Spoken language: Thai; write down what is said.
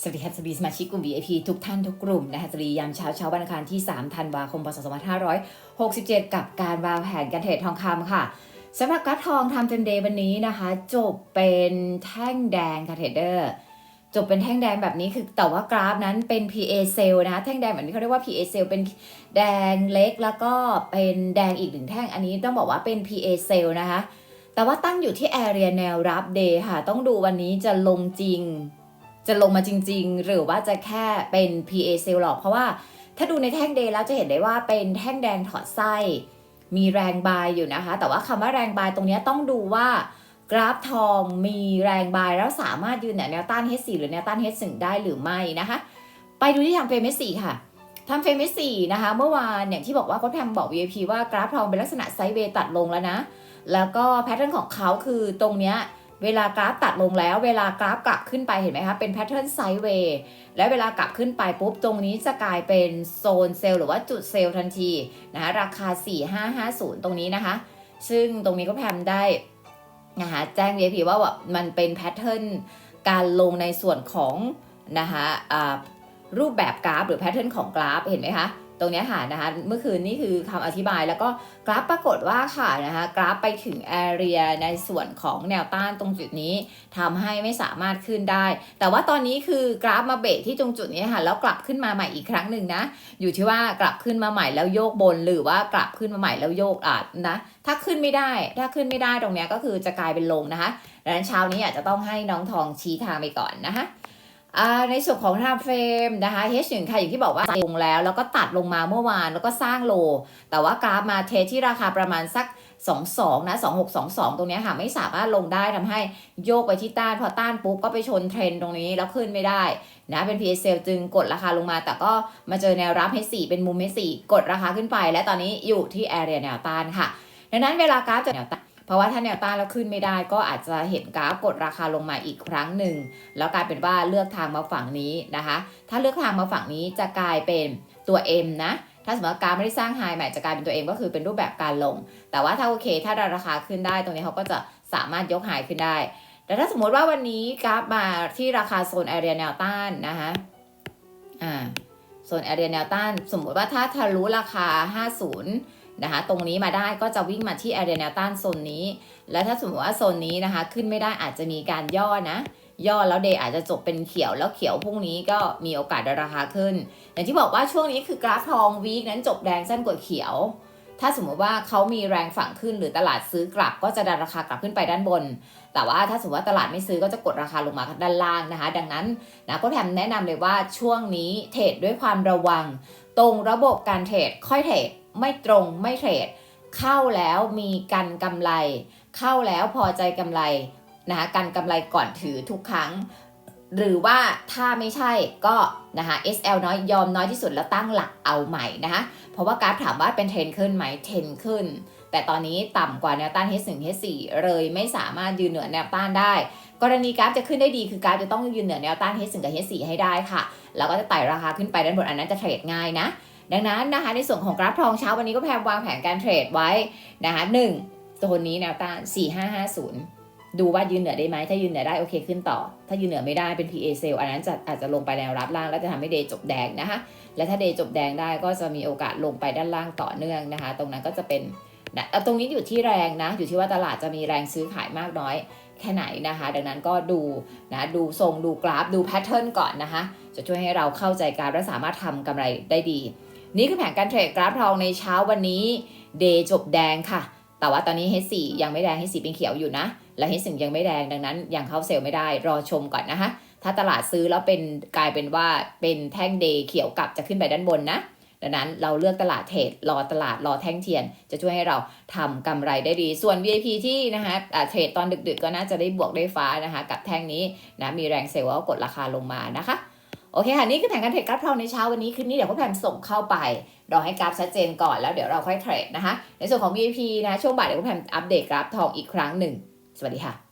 สวัสดีครับสวีสมาชิกกลุ่ม VIP ทุกท่านทุกกลุ่มนะคะสวัสดียามเช้าเช้าวันอังคารที่ 3 ธันวาคม พศ 2567 กับการวางแผนการเทรดทองคำค่ะสำหรับกราฟทองทำเทรนเดย์วันนี้นะคะ จบเป็นแท่งแดงค่ะเทรดเดอร์จบเป็นแท่งแดงแบบนี้คือแต่ว่ากราฟนั้นเป็น PA cell นะคะแท่งแดงแบบนี้เขาเรียกว่า PA cell เป็นแดงเล็กแล้วก็เป็นแดงอีกหนึ่งแท่งอันนี้ต้องบอกว่าเป็น PA cell นะคะแต่ว่าตั้งอยู่ที่ area แนวรับ day ค่ะต้องดูวันนี้จะลงจริง จะลงมาจริง ๆ หรือว่าจะแค่เป็น PA cell หรอกเพราะว่าถ้าดูในแท่ง day แล้วจะเห็นได้ว่าเป็นแท่งแดงถอดไส้ มีแรงบายอยู่นะคะ แต่ว่าคำว่าแรงบายตรงนี้ต้องดูว่ากราฟทองมีแรงบายแล้วสามารถยืนเหนือแนวต้าน H4 หรือแนวต้าน H1 ได้หรือไม่นะคะ ไปดูที่ทำเฟรม H4 ค่ะทำเฟรม H4 นะคะ เมื่อวานอย่างที่บอกว่าเขาแพมบอก VIP ว่ากราฟทองเป็นลักษณะไซด์เวย์ตัดลงแล้วนะ แล้วก็แพทเทิร์นของเขาคือตรงเนี้ย เวลากราฟตัดลงแล้ว เวลากราฟกลับขึ้นไปเห็นไหมคะ เป็นแพทเทิร์นไซด์เวย์และเวลากลับขึ้นไปปุ๊บ ตรงนี้จะกลายเป็นโซนเซลล์หรือว่าจุดเซลล์ทันทีนะคะราคา 4550 ตรงนี้นะคะ ซึ่งตรงนี้ก็แพมได้นะคะแจ้ง VIP ว่าแบบมันเป็นแพทเทิร์นการลงในส่วนของนะคะรูปแบบกราฟ หรือแพทเทิร์นของกราฟเห็นไหมคะ ตรงนี้ค่ะนะคะเมื่อคืนนี่คือคำอธิบายแล้วก็กราฟปรากฏว่าค่ะนะคะกราฟไปถึงแอเรียในส่วนของแนวต้านตรงจุดนี้ทำให้ไม่สามารถขึ้นได้ แต่ว่าตอนนี้คือกราฟมาเบรกที่ตรงจุดนี้ค่ะแล้วกลับขึ้นมาใหม่อีกครั้งหนึ่งนะ อยู่ที่ว่ากลับขึ้นมาใหม่แล้วโยกบนหรือว่ากลับขึ้นมาใหม่แล้วโยกอาจนะถ้าขึ้นไม่ได้ ถ้าขึ้นไม่ได้ตรงนี้ก็คือจะกลายเป็นลงนะคะดังนั้นเช้านี้อาจจะต้องให้น้องทองชี้ทางไปก่อนนะคะ ในส่วนของ time frame นะคะ H1 ค่ะอย่างที่บอกว่าลงแล้ว แล้วก็ตัดลงมาเมื่อวานแล้วก็สร้างโล แต่ว่ากราฟมาเทที่ราคาประมาณสัก 22 นะ 2622 ตรงนี้ค่ะ ไม่สามารถลงได้ทำให้โยกไปที่ต้าน พอต้านปุ๊บก็ไปชนเทรนตรงนี้แล้วขึ้นไม่ได้นะเป็น PSL จึงกดราคาลงมา แต่ก็มาเจอแนวรับ H4 เป็นมุม H4 กดราคาขึ้นไป และตอนนี้อยู่ที่ area แนวต้านค่ะ ดังนั้นเวลากราฟจะแนวต้าน เพราะว่าถ้าแนวต้านแล้วขึ้นไม่ได้ ก็อาจจะเห็นกราฟกดราคาลงมาอีกครั้งหนึ่ง แล้วกลายเป็นว่าเลือกทางมาฝั่งนี้นะคะ ถ้าเลือกทางมาฝั่งนี้จะกลายเป็นตัว M นะถ้าสมมติว่าการไม่ได้สร้างไฮใหม่จะกลายเป็นตัว M ก็คือเป็นรูปแบบการลง แต่ว่าถ้าโอเค ถ้าราคาขึ้นได้ตรงนี้เขาก็จะสามารถยกไฮขึ้นได้ แต่ถ้าสมมติว่าวันนี้กราฟมาที่ราคาโซนแอเรียแนวต้านนะคะอ่าโซนแอเรียแนวต้าน สมมุติว่าถ้าทะลุราคา 50 นะคะตรงนี้มาได้ก็จะวิ่งมาที่แอเรียแนวต้านโซนนี้ และถ้าสมมติว่าโซนนี้นะคะ ขึ้นไม่ได้อาจจะมีการย่อนะ ย่อแล้วเดย์อาจจะจบเป็นเขียวแล้วเขียวพรุ่งนี้ก็มีโอกาสราคาขึ้น อย่างที่บอกว่าช่วงนี้คือกราฟทองวีคนั้นจบแดงสั้นกว่าเขียว ถ้าสมมติว่าเขามีแรงฝั่งขึ้นหรือตลาดซื้อกลับก็จะดันราคากลับขึ้นไปด้านบน แต่ว่าถ้าสมมติว่าตลาดไม่ซื้อก็จะกดราคาลงมาด้านล่างนะคะ ดังนั้นนะก็แถมแนะนำเลยว่าช่วงนี้เทรดด้วยความระวัง ตรงระบบการเทรดค่อยเทรด ไม่ตรงไม่เทรด เข้าแล้วมีกันกำไร เข้าแล้วพอใจกำไรนะคะกันกำไรก่อนถือทุกครั้ง หรือว่าถ้าไม่ใช่ก็นะคะ SL น้อยยอมน้อยที่สุดแล้วตั้งหลักเอาใหม่นะคะเพราะว่ากราฟถามว่าเป็นเทรนขึ้นไหมเทรนขึ้น แต่ตอนนี้ต่ำกว่าแนวต้าน H1 H4 เลยไม่สามารถยืนเหนือแนวต้านได้กรณีกราฟจะขึ้นได้ดีคือกราฟจะต้องยืนเหนือแนวต้าน H1 กับ H4 ให้ได้ค่ะ แล้วก็จะไต่ราคาขึ้นไปด้านบนอันนั้นจะเทรดง่ายนะ ดังนั้นนะคะในส่วนของกราฟทองเช้าวันนี้ก็แพมวางแผนการเทรดไว้นะคะหนึ่งโซนนี้แนวต้าน4550 ดูว่ายืนเหนือได้ไหมถ้ายืนเหนือได้โอเคขึ้นต่อ ถ้ายืนเหนือไม่ได้เป็น PA sell อันนั้นจะอาจจะลงไปแนวรับล่าง แล้วจะทำให้เดย์จบแดงนะคะและถ้าเดย์จบแดงได้ก็จะมีโอกาสลงไปด้านล่างต่อเนื่องนะคะ ตรงนั้นก็จะเป็นนะตรงนี้อยู่ที่แรงนะ อยู่ที่ว่าตลาดจะมีแรงซื้อขายมากน้อยแค่ไหนนะคะ ดังนั้นก็ดูนะดูทรงดูกราฟดูแพทเทิร์นก่อนนะคะ จะช่วยให้เราเข้าใจกราฟและสามารถทำกำไรได้ดี นี่คือแผนการเทรดกราฟทองในเช้าวันนี้เดย์จบแดงค่ะ แต่ว่าตอนนี้ H4 ยังไม่แดง H4 เป็นเขียวอยู่นะ และ H1 ยังไม่แดงดังนั้นยังเข้าเซลล์ไม่ได้รอชมก่อนนะคะ ถ้าตลาดซื้อแล้วเป็นกลายเป็นว่าเป็นแท่งเดย์เขียวกลับจะขึ้นไปด้านบนนะ ดังนั้นเราเลือกตลาดเทรดรอตลาดรอแท่งเทียน จะช่วยให้เราทำกำไรได้ดี ส่วน VIP ที่นะคะเทรดตอนดึกๆ ก็น่าจะได้บวกได้ฟ้านะคะ กับแท่งนี้นะมีแรงเซลล์ก็กดราคาลงมานะคะ อเคค่ะ นี่คือแผนการเทรดกราฟทองในเช้าวันนี้คืนนี้เดี๋ยวพ่อแพมส่งเข้าไปรอให้กราฟชัดเจนก่อนแล้วเดี๋ยวเราค่อยเทรดนะคะ ในส่วนของ VIP นะช่วงบ่ายเดี๋ยวพ่อแพมอัปเดตกราฟทองอีกครั้งหนึ่ง สวัสดีค่ะ